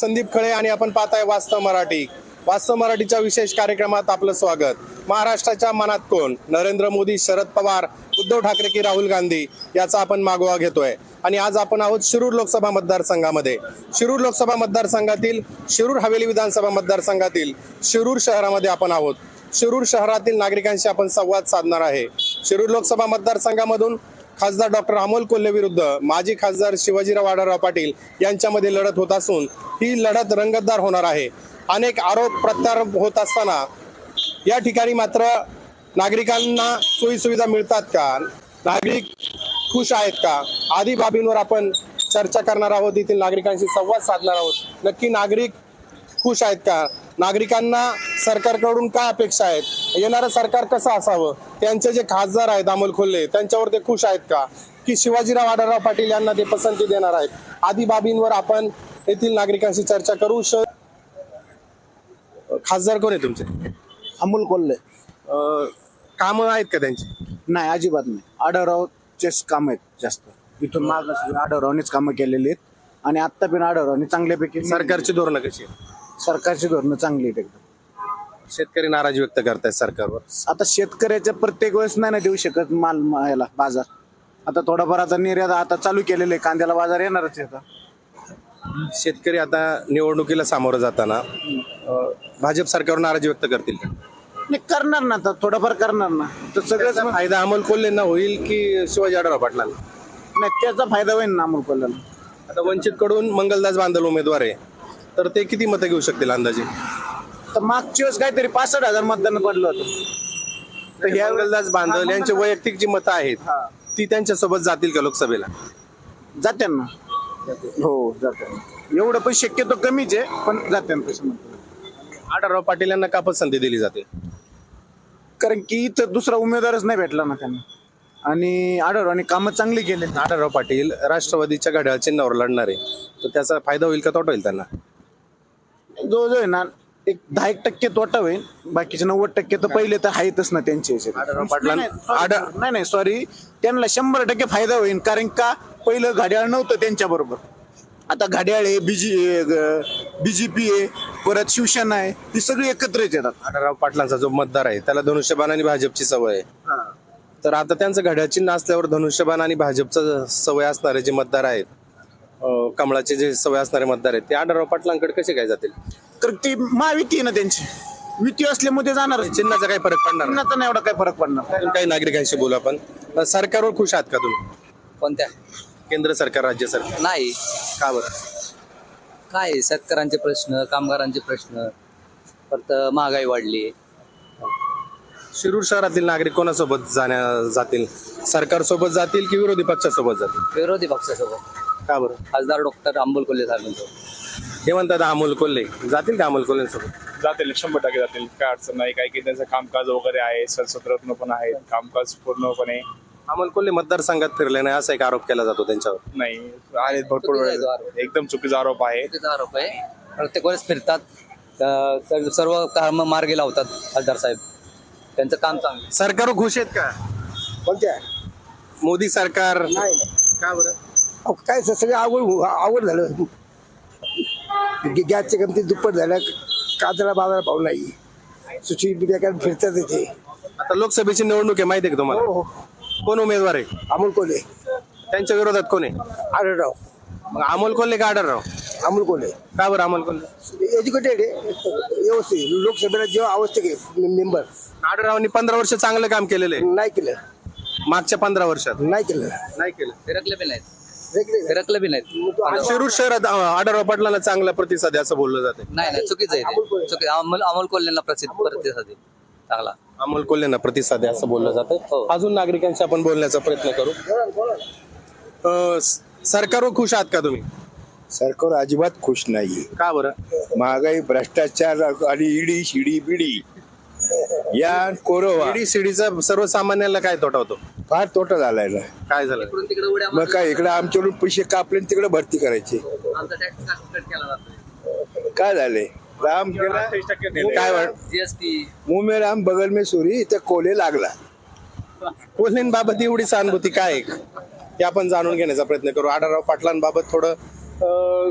संदीप खळे आणि आपण पाहताय वास्तव मराठी. वास्तव मराठीच्या विशेष कार्यक्रमात आपलं स्वागत. महाराष्ट्राच्या मनात कोण? नरेंद्र मोदी शरद पवार उद्धव ठाकरे की राहुल गांधी? याचा आपण मागोवा घेतोय. आणि आज आपण आहोत शिरूर लोकसभा मतदारसंघामध्ये. शिरूर लोकसभा मतदारसंघातील शिरूर हवेली विधानसभा मतदारसंघातील शिरूर शहरामध्ये आपण आहोत. शिरूर शहरातील नागरिकांशी आपण संवाद साधणार आहे. शिरूर लोकसभा मतदारसंघामधून खासदार डॉक्टर अमोल कोल्हे विरुद्ध माजी खासदार शिवाजीराव आढळराव पाटील यांच्यामध्ये लढत होत असून ही लढत रंगतदार होणार आहे. अनेक आरोप प्रत्यारोप होत असताना या ठिकाणी मात्र नागरिकांना सोयीसुविधा मिळतात का? नागरिक खुश आहेत का? आदी बाबींवर आपण चर्चा करणार आहोत. येथील नागरिकांशी संवाद साधणार आहोत. नक्की नागरिक खुश आहेत का? नागरिकांना सरकारकडून काय अपेक्षा आहेत? येणारं सरकार कसं असावं? त्यांचे जे खासदार आहेत अमोल खोल्ले त्यांच्यावर ते खुश आहेत का? की शिवाजीराव आढळराव पाटील यांना ते पसंती देणार आहेत? आदी बाबींवर आपण येथील नागरिकांशी चर्चा करू. श खासदार कोण आहे तुमचे? अमोल कोल्हे कामं आहेत का त्यांची? नाही अजिबात नाही. आढळरावचेच काम आहेत जास्त. इथून माग आढळरावनेच कामं केलेली आहेत. आणि आत्ता पण आढळरावने चांगल्यापैकी सरकारची धोरणं कशी आहेत? सरकारची धोरणं चांगली आहेत एकदम. शेतकरी नाराजी व्यक्त करतायत सरकारवर. आता शेतकऱ्याच्या प्रत्येक वेळेस नाही ना देऊ शकत माल म- ह्याला बाजार. आता थोडाफार आता निर्यात आता चालू केलेले आहे कांद्याला बाजार येणारच आहे आता. शेतकरी आता निवडणुकीला सामोरं जाताना अं, भाजप सरकारवर नाराजी व्यक्त करतील का? नाही करणार ना आता. थोडंफार करणार ना. तर सगळंच त्याचा फायदा अमोल कोल्हेंना होईल की शिवाजी आढळराव पाटलांना? नाही त्याचा फायदा होईल ना अमोल कोल्ह्याला आता वंचित कडून मंगलदास बांधल उमेदवार आहे. तर ते किती मतं घेऊ शकतील अंदाजे? तर मागच्या वेळेस काहीतरी पासष्ट हजार मतदान पडलं होतं. तर ह्या मंगलदास बांधल यांची वैयक्तिक जी मतं आहेत हा. ती त्यांच्यासोबत जातील का लोकसभेला? जाते ना हो जाते एवढं पण शक्यतो कमीच आहे पण जाते ना तसं म्हणतो आढळराव पाटील यांना का पसंती दिली जाते? कारण की इथं दुसरा उमेदवारच नाही भेटला ना त्यांना. आणि आढळरावने कामं चांगली केले आढळराव पाटील राष्ट्रवादीच्या घड्याळ चिन्हावर लढणार. आहे तर त्याचा फायदा होईल का तोटा होईल त्यांना? जो जो आहे ना एक दहा एक टक्के तोटा होईल. बाकीचे नव्वद टक्के तर पहिले तर आहेतच ना त्यांचे. आढळराव पाटलां- आढळ- नाही नाही सॉरी त्यांना शंभर टक्के फायदा होईल कारण का? पहिलं घड्याळ नव्हतं त्यांच्या बरोबर. आता घड्याळ आहे बीजी बीजेपी आहे परत शिवसेना आहे ही सगळी एकत्र येतात आढळराव पाटलांचा जो मतदार आहे त्याला धनुष्यबाण आणि भाजपची सवय आहे. तर आता त्यांचं घड्याळ चिन्ह असल्यावर धनुष्यबाण आणि भाजपचं सवय असणारे जे मतदार आहेत कमळाचे जे सवय असणारे मतदार आहेत ते आढळराव पाटलांकडे कसे काय जातील? तर ती महायुती आहे ना त्यांची. युती असल्यामुळे जाणार चिन्हाचा काही फरक पडणार नाही. चिन्हाचा नाही एवढा काय फरक पडणार. अजून काही नागरिकांशी बोलू आपण. अं, सरकारवर खुश आहात का तुम्ही? कोणत्या? केंद्र सरकार राज्य सरकार. नाही. का बरं? काय आहे? शेतकऱ्यांचे प्रश्न कामगारांचे प्रश्न परत महागाई वाढली. शिरूर शहरातील नागरिक कोणासोबत जाण्या जातील? सरकार सोबत जातील की विरोधी पक्षासोबत जातील? विरोधी पक्षासोबत. का बरं? खासदार डॉक्टर अंबुल कोल्हे साहेबांसोबत हे म्हणतात अमोल कोल्हे. जातील का अमोल कोल्हेसोबत? जातील शंभर टक्के जातील. काय अडचण नाही. काही काही त्यांचं कामकाज वगैरे आहे. सदस्यत्व पण आहे कामकाज पूर्णपणे अमोल कोल्हे मतदारसंघात फिरले नाही. असा एक आरोप केला जातो त्यांच्यावर. नाही. आहेत भरपूर चुकीचा आरोप. एकदम चुकीचा आरोप आहे. चुकीचा आरोप आहे. प्रत्येक वेळेस फिरतात. अं, सर्व- सर्व काम मार्गी लावतात खासदार साहेब. त्यांचं काम चांगलं. सरकार खुश आहेत का? कोणत्या? मोदी सरकार. नाही. का बरं? अहो, काय स- सगळं आवड आवड झालं. गॅसच्या किमती दुप्पट झाल्या कांद्याला बाजार भाव नाही. सुची काय फिरतात तिथे आता लोकसभेची निवडणूक आहे माहिती आहे का तुम्हाला? हो कोण उमेदवार आहे? अमोल कोल्हे. त्यांच्या विरोधात कोण आहे? आढळराव. मग अमोल कोल्हे का आढळराव? अमोल कोल्हे. का बरं अमोल कोल्हे? एज्युकेटेड आहे. व्यवस्थित. लोकसभेला जेव्हा आवश्यक आहे मेंबर. आढळरावांनी पंधरा वर्ष चांगलं काम केलेलं आहे. नाही केलं. मागच्या पंधरा वर्षात. नाही केलं. नाही केलं. फिरकले नाहीत. फिरकले बी नाहीत. आणि शिरूर शहरात आढळराव पाटलांना चांगला प्रतिसाद आहे असं बोललं जाते नाही नाही चुकीचं आहे ते. चुकी अमोल अमोल कोल्हेंना प्रसिद्ध प्रतिसाद आहे. चांगला. अमोल कोल्हेंना प्रतिसाद आहे असं बोललं जातं हो. अजून नागरिकांशी आपण बोलण्याचा प्रयत्न करू. अं, स- सरकारवर खुश आहात का तुम्ही? सरकार अजिबात खुश नाही. का बरं? महागाई भ्रष्टाचार आणि इडी शिडी बिडी या कोरोवा ईडी सीडीचा सर्वसामान्यांना काय तोटा होतो? फार तोटा झालाय ना. काय झालं? इकडून तिकडे उड्या मग काय इकडे आमच्याकडून पैसे कापले आणि तिकडे भरती करायचे. मारून आमचा टॅक्स कट केला जातो काय झाले राम केला काय वाट जीएसटी मुंह में राम बगल में सुरी इथे कोले लागला. कोल्हेंबाबत एवढी सहानुभूती काय? आहे? हे आपण जाणून घेण्याचा प्रयत्न करू. आढळराव पाटलांबाबत थोडं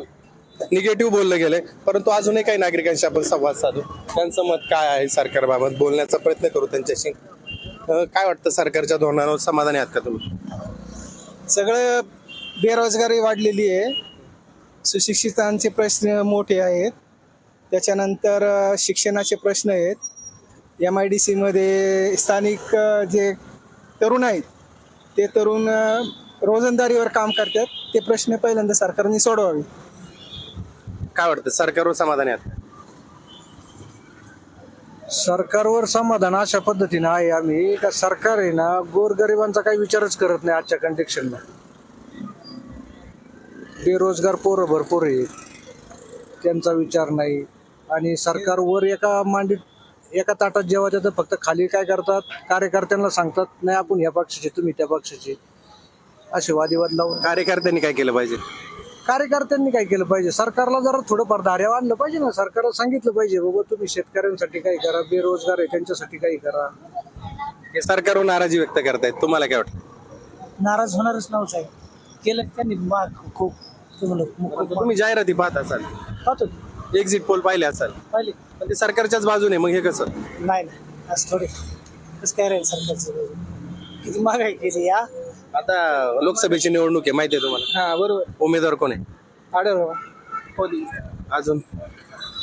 निगेटिव्ह बोललं गेले परंतु अजूनही काही नागरिकांशी आपण संवाद साधू. त्यांचं मत काय आहे सरकारबाबत? बोलण्याचा प्रयत्न करू त्यांच्याशी. काय वाटतं सरकारच्या धोरणावर समाधानी आहात का तुम्ही? सगळं बेरोजगारी वाढलेली आहे. सुशिक्षितांचे प्रश्न मोठे आहेत. त्याच्यानंतर अ, शिक्षणाचे प्रश्न आहेत. एम आय डी सीमध्ये स्थानिक अ, जे तरुण आहेत ते तरुण अ, रोजंदारीवर काम करतात. ते प्रश्न पहिल्यांदा सरकारने सोडवावे. काय वाटतं? सरकारवर समाधानी आहात? सरकारवर समाधान अशा पद्धतीने आहे आम्ही. का सरकार आहे ना गोरगरिबांचा काही विचारच करत नाही आजच्या कंडिशनला बेरोजगार पोरं भरपूर आहेत. त्यांचा विचार नाही. आणि सरकार वर एका मांडीत एका ताटात जेव्हा तर फक्त खाली काय करतात? कार्यकर्त्यांना सांगतात नाही आपण ह्या पक्षाचे तुम्ही त्या पक्षाचे. असे वादीवाद लावून. कार्यकर्त्यांनी काय केलं पाहिजे? कार्यकर्त्यांनी काय केलं पाहिजे? सरकारला जरा थोडंफार धाऱ्या आणलं पाहिजे ना? सरकारला सांगितलं पाहिजे बाबा तुम्ही शेतकऱ्यांसाठी काही करा बेरोजगार आहे त्यांच्यासाठी काही करा. हे सरकारवर नाराजी व्यक्त करतायत. तुम्हाला काय वाटतं? नाराज होणारच नव्हतं साहेब. केलं त्यांनी माग खूप तुम्हाला तुम्ही जाहिराती पाहत असाल. पाहतो एक्झिट पोल पाहिले असाल. पाहिले. पण ते सरकारच्याच बाजूने मग हे कसं? नाही नाही. असं थोडे कसं काय राहील सरकारचं? किती महागाई केली या? आता लोकसभेची निवडणूक आहे माहिती आहे तुम्हाला? हा बरोबर. उमेदवार कोण आहे? आढळ अजून?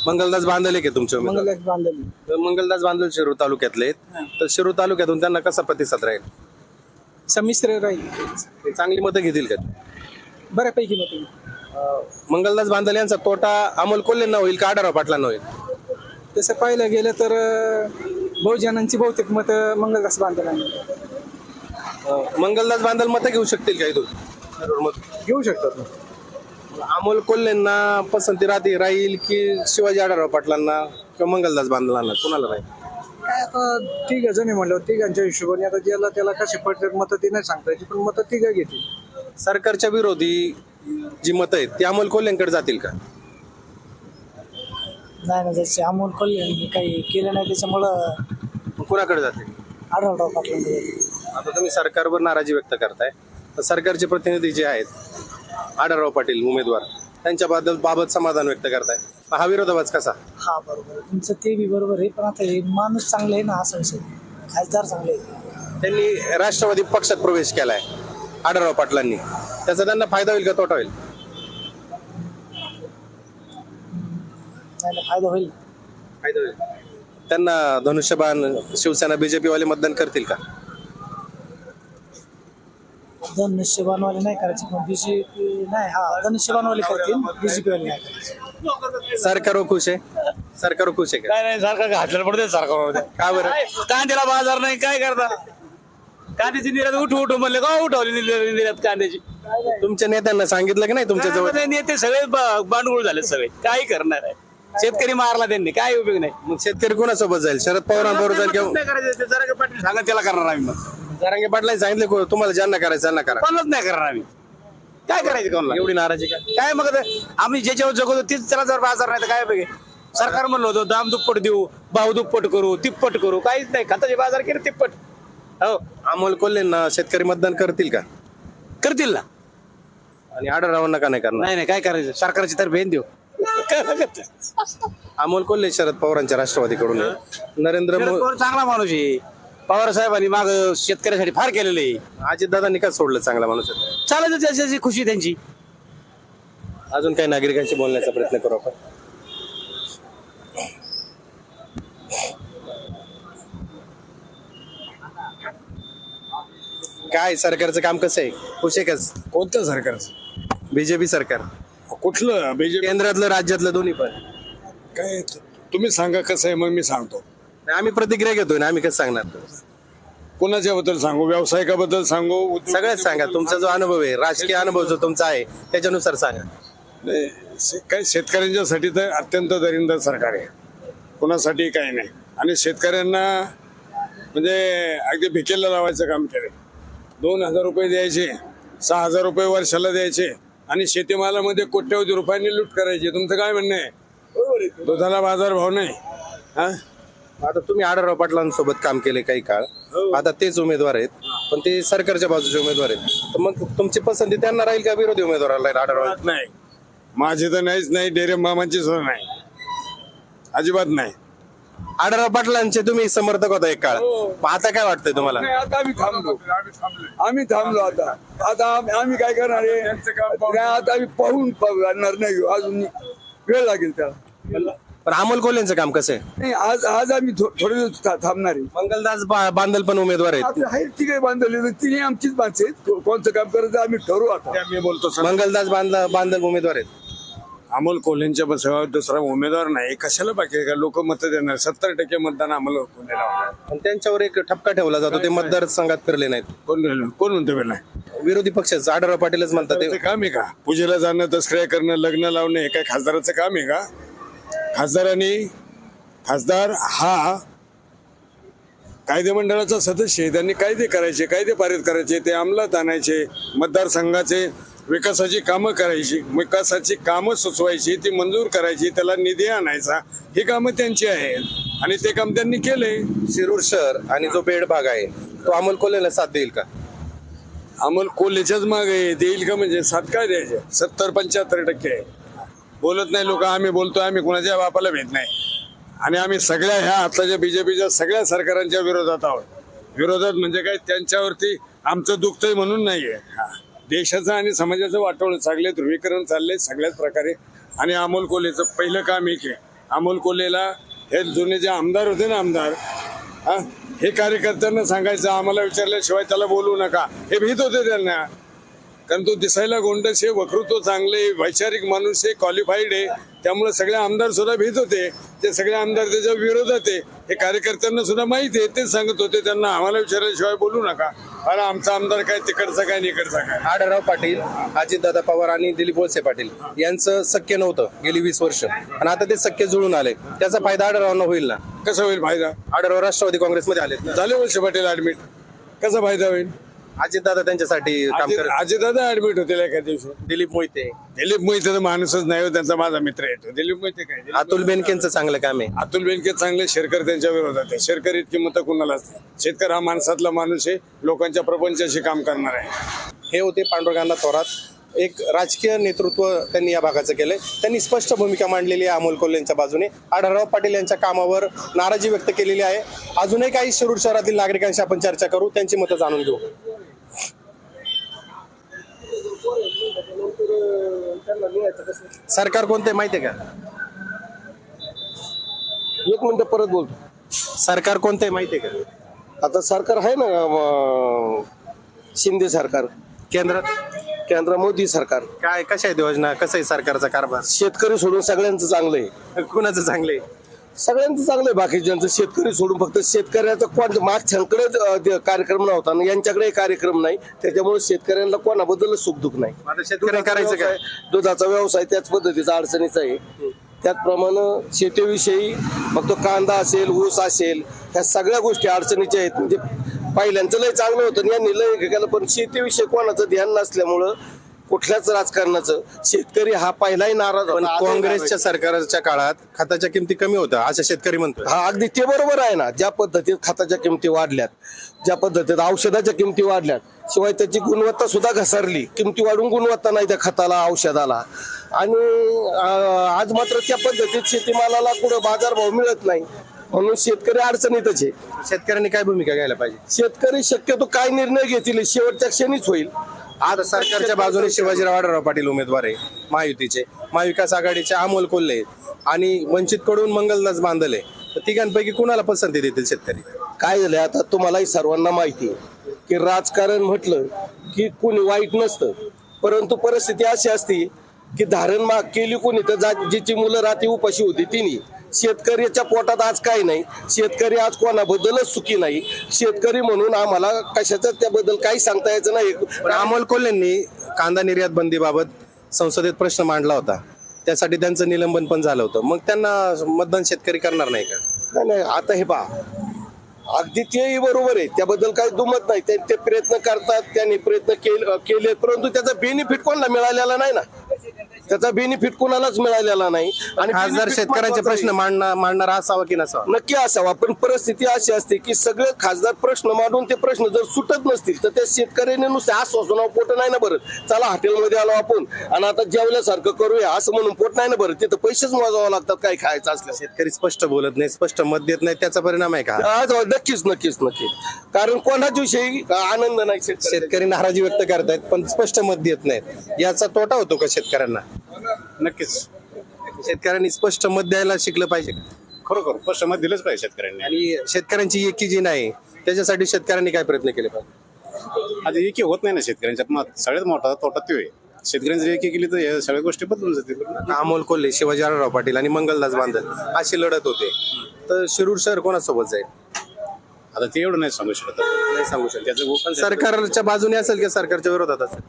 मंगलदास बांधले की तुमचे उमेदवार? मंगल बांधली तर मंगलदास बांधल शिरूर तालुक्यातले आहेत. तर शिरूर तालुक्यातून त्यांना कसा प्रतिसाद राहील? संमिश्र राहील. ते चांगली मतं घेतील का? बऱ्यापैकी मते मंगलदास बांधल यांचा तोटा अमोल कोल्हेंना होईल का आढाराव पाटलांना होईल? तसं पाहिलं गेलं तर अ, बहुजनांची बहुतेक मतं मंगलदास बांधला मंगलदास बांधल मतं घेऊ शकतील का इथून? शिरूरमधून? घेऊ शकतात ना. अमोल कोल्हेंना पसंती राहते राहील की शिवाजी आढाराव पाटलांना किंवा मंगलदास बांधलांना कुणाला राहील? काय आता तिघ जण म्हणलं तिघांच्या हिशोबाने आता ज्याला त्याला कसे पडतात मतं ती नाही सांगता यायची पण मतं तिघं घेतील. सरकारच्या विरोधी जी मतं आहेत ती अमोल कोल्हेंकडे जातील का? नाही ना जसे अमोल कोल्हे यांनी काही केलं नाही त्याच्यामुळं मग कुणाकडे जातील? आढळराव पाटलांकडे आता तुम्ही सरकारवर नाराजी व्यक्त करताय. तर सरकारचे प्रतिनिधी जे आहेत आढळराव पाटील उमेदवार त्यांच्याबद्दल बाबत समाधान व्यक्त करताय. हा विरोधाभास कसा? हा बरोबर. तुमचं ते बी बरोबर आहे पण आता हे माणूस चांगले आहे ना असा विषय खासदार चांगले आहे त्यांनी राष्ट्रवादी पक्षात प्रवेश केलाय आढळराव पाटलांनी. त्याचा त्यांना फायदा होईल का तोटा होईल? नाही फायदा होईल. फायदा होईल. त्यांना धनुष्यबाण शिवसेना बीजेपी वाले मतदान करतील का? धनुष्यबाणवाले नाही करायचे पण बीजेपी नाही हा धनुष्यबाणवाले करतील. बीजेपी वाले नाही करायचे. सरकारवर खुश आहे? सरकारवर खुश आहे का? काय नाही सरकार घातलेलं पडते सरकार का बरं? कांद्याला बाजार नाही काय करता? कांद्याची निर्यात उठू उठू म्हणले का उठवली निर्यात निर्यात कांद्याची? तुमच्या नेत्यांना सांगितलं की नाही तुमच्या जवळ? काय नेते सगळे ब- बांडगुळ झाले सगळे. काय करणार आहे शेतकरी मारला त्यांनी काय उपयोग नाही. मग शेतकरी कोणासोबत जाईल? शरद पवारांबरोबर जाईल किंवा सांगा त्याला करणार आम्ही मग. जरांगे पाटलांनी सांगितलं को- तुम्हाला ज्यांना करायचं त्यांना करा. कोणालाच नाही करणार आम्ही. काय करायचं कोणाला? एवढी नाराजी का? काय मग आम्ही ज्याच्यावर जगवतो तीच त्याला जर बाजार नाही तर काय बघे? सरकार म्हणलं होतं दाम दुप्पट देऊ भाव दुप्पट करू तिप्पट करू काहीच नाही. खताचे बाजार केले तिप्पट. हो. अमोल कोल्हेंना शेतकरी मतदान करतील का? करतील ना. आणि आढळरावांना का नाही करणार. नाही नाही काय करायचं? सरकारची तर भेन देऊ. अमोल कोल्हे शरद पवारांच्या राष्ट्रवादीकडून. आहे. नरेंद्र शरद मोदी पवार चांगला माणूस आहे. पवार साहेबांनी माग शेतकऱ्यासाठी फार केलेलं आहे. अजितदादांनी का सोडलं चांगला माणूस आहे? चालायचं त्याची खुशी त्यांची. अजून काही नागरिकांशी बोलण्याचा प्रयत्न करू आपण. काय सरकारचं काम कसं आहे? खुश आहे का? कोणतं सरकारचं? बीजेपी सरकार. कुठलं? बीजेपी? केंद्रातलं राज्यातलं दोन्ही पण. काय तुम्ही सांगा कसं आहे मग मी सांगतो. आम्ही प्रतिक्रिया घेतोय ना आम्ही कसं सांगणार? कोणाच्या बद्दल सांगू? व्यावसायिकाबद्दल सांगू? उद्योग- सगळ्याच सांगा. तुमचा जो अनुभव आहे राजकीय अनुभव जो तुमचा आहे त्याच्यानुसार सांगा. नाही, शे- काय शेतकऱ्यांच्यासाठी तर अत्यंत दरिंदर सरकार आहे. कोणासाठी काही नाही. आणि शेतकऱ्यांना म्हणजे अगदी भिकेला लावायचं काम केलं दोन हजार रुपये द्यायचे सहा हजार रुपये वर्षाला द्यायचे आणि शेतीमालामध्ये कोट्यवधी रुपयांनी लूट करायची. तुमचं काय म्हणणं आहे? दुधाला बाजार भाव नाही. हा? आता तुम्ही आढळराव पाटलांसोबत काम केले काही काळ. आता तेच उमेदवार आहेत. पण ते सरकारच्या बाजूचे उमेदवार आहेत. तर मग तुमची पसंती त्यांना राहील का विरोधी उमेदवाराला राहील आढळराव नाही. माझी तर नाहीच नाही डेरे मामांची सुद्धा नाही. अजिबात नाही. आढळराव पाटलांचे तुम्ही समर्थक होता एक काळ. मग आता काय वाटतंय तुम्हाला? नाही, आता आम्ही थांबलो. आम्ही थांबलो आता. आता आम- आम्ही काय करणार आहे? नाही, आता आम्ही पाहून पाहणार नाही अजून वेळ लागेल त्याला. पण अमोल कोल्हेंचं काम कसं आहे? नाही आज आज आम्ही थो- थोडे दिवस था- थांबणार आहे. मंगलदास बा- बांदल पण उमेदवार आहेत. आपलं आहे तिकडे बांधवले तिने आमचीच माणसं आहेत. को- कोणचं काम करायचं आम्ही ठरवू आता. मी बोलतो सर. मंगलदास बांधल बांदल उमेदवार आहेत. अमोल कोल्हेंच्या बसवा दुसरा उमेदवार नाही. कशाला बाकी का? लोक मत देणार. सत्तर टक्के मतदान अमोल कोल्हेला होणार पण त्यांच्यावर एक ठपका ठेवला जातो. ते मतदारसंघात फिरले नाहीत. कोण? कोण म्हणतो बेल नाही विरोधी पक्षाचं आढळराव पाटीलच म्हणतात ते. ते काम आहे का? पूजेला जाणं दसऱ्या करणं लग्न लावणं हे काय खासदाराचं काम आहे का? खासदारांनी खासदार हा कायदे मंडळाचा सदस्य आहे. त्यांनी कायदे करायचे कायदे पारित करायचे ते अंमलात आणायचे मतदारसंघाचे विकासाची कामं करायची विकासाची कामं सुचवायची ती मंजूर करायची त्याला निधी आणायचा ही कामं त्यांची आहेत. आणि ते काम त्यांनी केले शिरूर शहर आणि जो बेड भाग आहे तो अमोल कोल्हेला साथ देईल का? अमोल कोल्हेच्याच मागे देईल का म्हणजे सात काय द्यायचे? सत्तर पंच्याहत्तर टक्के आहे. बोलत नाही लोक आम्ही बोलतोय आम्ही कुणाच्या बापाला भेट नाही. आणि आम्ही सगळ्या ह्या आताच्या बीजेपीच्या सगळ्या सरकारांच्या विरोधात आहोत. विरोधात म्हणजे काय? त्यांच्यावरती आमचं दुखतंय म्हणून नाहीये. हा. देशाचं आणि समाजाचं वाटोळ चांगले ध्रुवीकरण चाललंय सगळ्याच प्रकारे. आणि अमोल कोल्हेचं पहिलं काम एक आहे. अमोल कोल्हेला हे जुने जे आमदार होते ना आमदार हा? हे कार्यकर्त्यांना सांगायचं आम्हाला विचारल्याशिवाय त्याला बोलू नका. हे भीत होते त्यांना. कारण तो दिसायला गोंडस आहे वक्तृत्व चांगले वैचारिक माणूस आहे क्वालिफाईड आहे. त्यामुळे सगळे आमदार सुद्धा भीत होते. ते सगळे आमदार त्याच्या विरोधात आहे. हे कार्यकर्त्यांना सुद्धा माहिती आहे तेच सांगत होते त्यांना. आम्हाला विचारल्याशिवाय बोलू नका. अरे आमचा आमदार काय तिकडचा काय आणि इकडचा काय? आढळराव पाटील अजितदादा पवार आणि दिलीप वळसे पाटील यांचं शक्य नव्हतं गेली वीस वर्ष. आणि आता ते शक्य जुळून आले. त्याचा फायदा आढळरावांना होईल ना? कसा होईल फायदा? आढळराव राष्ट्रवादी काँग्रेसमध्ये आलेत. ना झाले वर्ष पाटील ऍडमिट कसा फायदा होईल? अजितदादा त्यांच्यासाठी काम करत अजितदादा ऍडमिट होतील एका दिवशी. दिलीप मोहिते. दिलीप मोहिते तर माणूसच नाही हो त्यांचा माझा मित्र येतो दिलीप मोहिते काय? दिलीप अतुल बेनकेंचं चांगलं काम आहे. अतुल बेनके चांगले शेरकर त्यांच्या विरोधात आहे. शेरकर इतकी मतं कुणाला असते शेतकरी हा माणसातला माणूस आहे लोकांच्या प्रपंचाशी काम करणार आहे. हे होते पांडुरंगांना थोरात. एक राजकीय नेतृत्व त्यांनी या भागाचं केलंय. त्यांनी स्पष्ट भूमिका मांडलेली आहे अमोल कोल्हेंच्या बाजूने. आढळराव पाटील यांच्या कामावर नाराजी व्यक्त केलेली आहे. अजूनही काही शिरूर शहरातील नागरिकांशी आपण चर्चा करू. त्यांची मतं जाणून घेऊ. सरकार कोणते माहितीये का? एक मिनिट परत बोलतो. सरकार कोणते माहितीये का? आता सरकार आहे ना अं, शिंदे सरकार. केंद्रात केंद्र मोदी सरकार. काय कशा आहेत योजना? कसं आहे सरकारचा कारभार? शेतकरी सोडून सगळ्यांचं चांगलं आहे. कुणाचं चांगले सगळ्यांचं चांगलं आहे. बाकीच्यांचं शेतकरी सोडून फक्त शेतकऱ्याचा कोण मागच्याकडे कार्यक्रम नव्हता आणि यांच्याकडे कार्यक्रम नाही. त्याच्यामुळे शेतकऱ्यांना कोणाबद्दल सुखदुख नाही. आता करायचं काय दुधाचा व्यवसाय त्याच पद्धतीचा अडचणीचा आहे. त्याचप्रमाणे शेतीविषयी मग तो कांदा असेल ऊस असेल ह्या सगळ्या गोष्टी अडचणीच्या आहेत. म्हणजे पहिल्यांचं लय चांगलं होतं आणि यांनी लय केलं पण शेतीविषयी कोणाचं ध्यान नसल्यामुळं कुठल्याच राजकारणाचं. शेतकरी हा पहिलाही नाराज पण होता. काँग्रेसच्या सरकारच्या काळात खताच्या किमती कमी होत्या असं शेतकरी म्हणतोय. हा अगदी ते बरोबर आहे ना. ज्या पद्धतीत खताच्या किमती वाढल्यात ज्या पद्धतीत औषधाच्या किमती वाढल्यात शिवाय त्याची गुणवत्ता सुद्धा घसरली. किमती वाढून गुणवत्ता नाही त्या खताला औषधाला. आणि अं, आज मात्र त्या पद्धतीत शेतीमालाला कुठं बाजारभाव मिळत नाही. म्हणून शेतकरी अडचणीतच आहे. शेतकऱ्यांनी काय भूमिका घ्यायला पाहिजे? शेतकरी शक्यतो काय निर्णय घेतील हे शेवटच्या क्षणीच होईल. आता सरकारच्या बाजूने शिवाजीराव आढळराव पाटील उमेदवार आहे महायुतीचे. महाविकास आघाडीचे अमोल कोल्हे आहेत. आणि वंचित कडून मंगलदास बांधले तर तिघांपैकी कुणाला पसंती देतील शेतकरी? काय झालंय? आता तुम्हालाही सर्वांना माहिती आहे की राजकारण म्हटलं की कोणी वाईट नसतं. परंतु परिस्थिती अशी असती की धारण माग केली कोणी? तर जा- जिची मुलं रात्री उपाशी होती तिने. शेतकऱ्याच्या पोटात आज काही नाही. शेतकरी आज कोणाबद्दलच सुखी नाही. शेतकरी म्हणून आम्हाला कशाचं त्याबद्दल काही सांगता यायचं नाही. अमोल कोल्हेंनी कांदा निर्यात बंदीबाबत संसदेत प्रश्न मांडला होता. त्यासाठी त्यांचं निलंबन पण झालं होतं. मग त्यांना मतदान शेतकरी करणार नाही का? नाही आता हे पहा. अगदी तेही बरोबर आहे. त्याबद्दल काही दुमत नाही. ते ते प्रयत्न करतात त्यांनी प्रयत्न केले केले परंतु त्याचा बेनिफिट कोणाला मिळालेला नाही ना? त्याचा बेनिफिट कोणालाच मिळालेला नाही. आणि खासदार benefit शेतकऱ्यांचे प्रश्न आहे. मांडणार मांडणारा असावा की नसावा? नक्की असावा. पण परिस्थिती अशी असते की सगळे खासदार प्रश्न मांडून ते प्रश्न जर सुटत नसतील तर त्या शेतकऱ्याने नुसते आश्वासनावर पोट नाही ना बरं चला हॉटेलमध्ये आलो आपण. आणि आता जेवल्यासारखं करूया असं म्हणून पोट नाही ना बरं तिथं पैसेच मोजावं लागतात. काय खायचं असलं शेतकरी स्पष्ट बोलत नाही स्पष्ट मत देत नाही. त्याचा परिणाम आहे का? आज नक्कीच नक्कीच नक्कीच. कारण कोणाच्या विषयी आनंद नाही शेतकरी नाराजी व्यक्त करतायत पण स्पष्ट मत देत नाहीत. याचा तोटा होतो का शेतकऱ्यांना? नक्कीच. शेतकऱ्यांनी स्पष्ट मत द्यायला शिकलं पाहिजे? खरोखर स्पष्ट मत दिलंच पाहिजे शेतकऱ्यांनी. आणि शेतकऱ्यांची एकी जी नाही त्याच्यासाठी शेतकऱ्यांनी काय प्रयत्न केले पाहिजे? आता एकी होत नाही ना शेतकऱ्यांच्यात मग सगळ्यात मोठा तोटा तो आहे. शेतकऱ्यांनी जर एकी केली तर या सगळ्या गोष्टी बदलून जातील. अमोल कोल्हे शिवाजी आढळराव पाटील आणि मंगलदास बांधल अशी लढत होते. तर शिरूर शहर कोणासोबत जाईल? आता ते एवढं नाही सांगू शकत. नाही सांगू शकत. त्याचं सरकारच्या बाजूने असेल की सरकारच्या विरोधात असेल?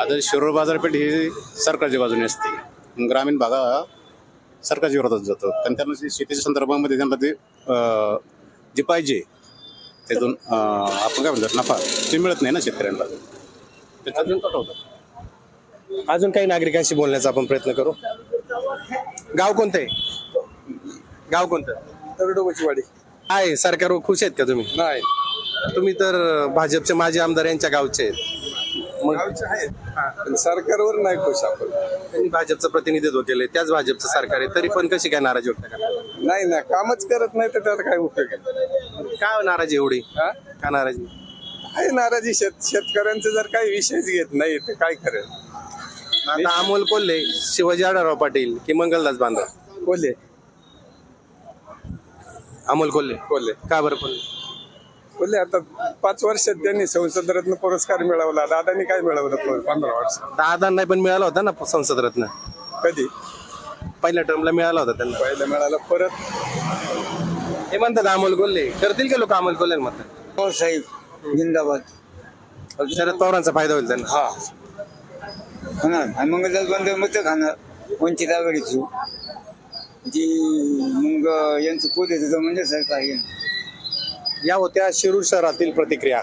आता शिरोळ बाजारपेठ ही सरकारच्या बाजूने असते. ग्रामीण भाग सरकारच्या विरोधात जातो. कारण त्यांना जे शेतीच्या संदर्भामध्ये त्यांना ते अं, जे पाहिजे त्यातून अं, आपण काय म्हणतात नफा ते मिळत नाही ना शेतकऱ्यांना. त्याच्यातून तोटा होतो अजून काही नागरिकांशी बोलण्याचा आपण प्रयत्न करू. गाव कोणतं आहे? गाव कोणतं? वाडी आहे सरकारवर खुश आहेत का तुम्ही? नाही. तुम्ही तर भाजपचे माजी आमदार यांच्या गावचे आहेत. मग पण सरकारवर नाही खुश आपण. त्यांनी भाजपचं प्रतिनिधित्व केलंय त्याच भाजपचं सरकार आहे तरी पण कशी काय नाराजी व्यक्त करणार नाही ना कामच करत नाही तर त्याचा काय उपयोग आहे? काय नाराजी एवढी? हा? का नाराजी? आहे नाराजी शेत शेतकऱ्यांचं जर काही विषयच घेत नाही तर काय करेल आता अमोल कोल्हे शिवाजी आढळराव पाटील की मंगलदास बांधव? कोल्हे. अमोल कोल्हे. कोल्हे. का बरं कोल्हे? कोल्हे आता पाच वर्षात त्यांनी संसद रत्न पुरस्कार मिळवला. दादानी काय मिळवलं प- पंधरा वर्ष? दादा नाही पण मिळाला होता ना संसद रत्न. कधी? पहिल्या टर्मला मिळाला होता त्यांना. पहिलं मिळालं परत? हे म्हणतात अमोल कोल्हे. करतील का लोक अमोल कोल्हे म्हणतात हो साहेब. जिंदाबाद. शरद पवारांचा फायदा होईल त्यांना. हा. होणार आणि मग जर बंद मत खाणार. वंचित आघाडीची जी मग यांचं पोतेचं म्हणजे सरकार येईल या होत्या शिरूर शहरातील प्रतिक्रिया.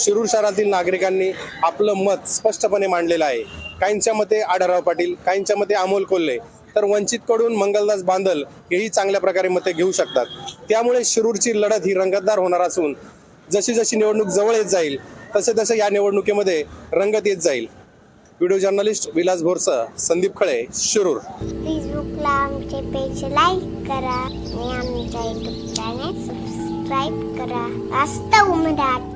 शिरूर शहरातील नागरिकांनी आपलं मत स्पष्टपणे मांडलेलं आहे. काहींच्या मते आढळराव पाटील काहींच्या मते अमोल कोल्हे तर वंचितकडून मंगलदास बांदल हेही चांगल्या प्रकारे मते घेऊ शकतात. त्यामुळे शिरूरची लढत ही रंगतदार होणार असून जशी जशी निवडणूक जवळ येत जाईल तसे तसे या निवडणुकीमध्ये रंगत येत जाईल. Video journalist Vilas Bhorse Sandeep Khale Shirur. फेसबुकला आमचे पेज लाईक करा आणि आमच्या युट्यूब चॅनल सबस्क्राईब करा. वास्तव मराठी